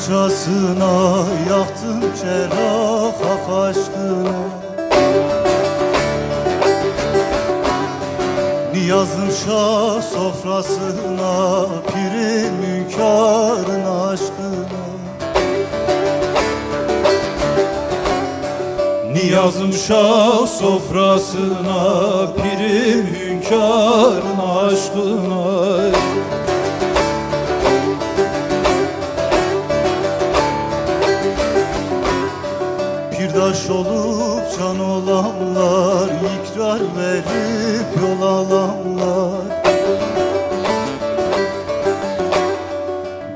bohçasına Yaktım cerrah hak aşkına. Niyazım şah sofrasına Pirim hünkârın aşkına. Niyazım şah sofrasına Pirim hünkârın aşkına Pirdaş olup can olanlar ikrar verip yol alanlar.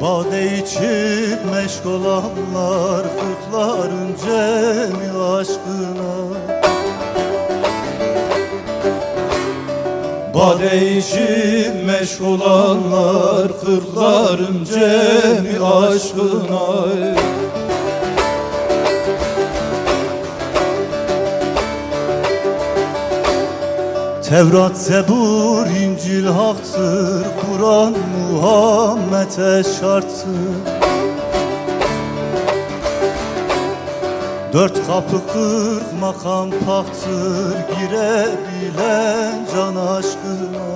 Bade içip meşk olanlar Kırkların cemi aşkına. Bade içip meşk olanlar Kırkların cemi aşkına Tevrat, Zebur, İncil haktır Kur'an Muhammed'e şarttır. Dört kapı kırk makam paktır Girebilen can aşkına.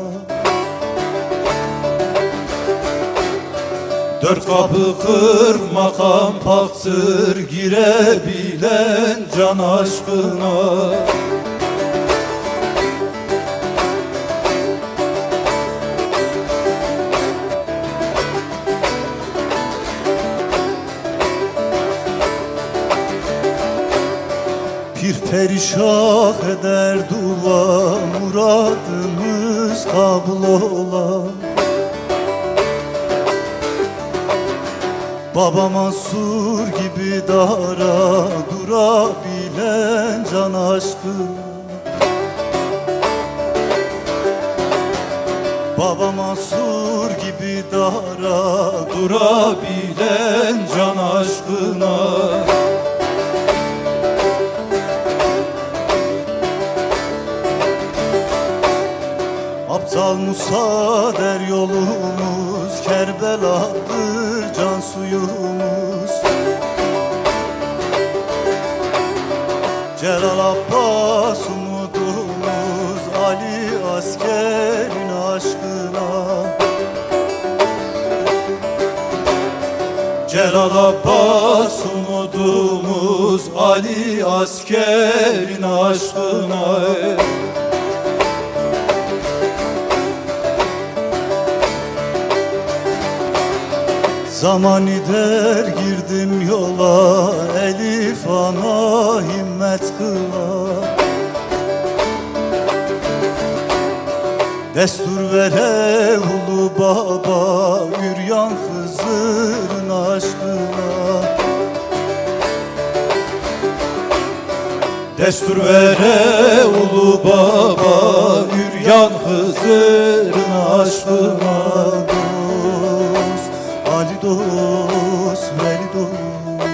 Dört kapı kırk makam paktır Girebilen can aşkına Pir perişah eder dua Muradımız kabul ola Baba Mansur gibi dara Durabilen can aşkına Baba Mansur gibi dara Durabilen can aşkına Aptal Musa der yolumuz Kerbeladır can suyumuz. Celal Abbas umudumuz Ali askerin aşkına. Celal Abbas umudumuz Ali askerin aşkına Zaman der girdim yola Elif ana himmet kıla. Destur vere ulu baba Üryan Hızır'ın aşkına. Destur vere ulu baba Üryan Hızır'ın aşkına Ferdos, Ferdos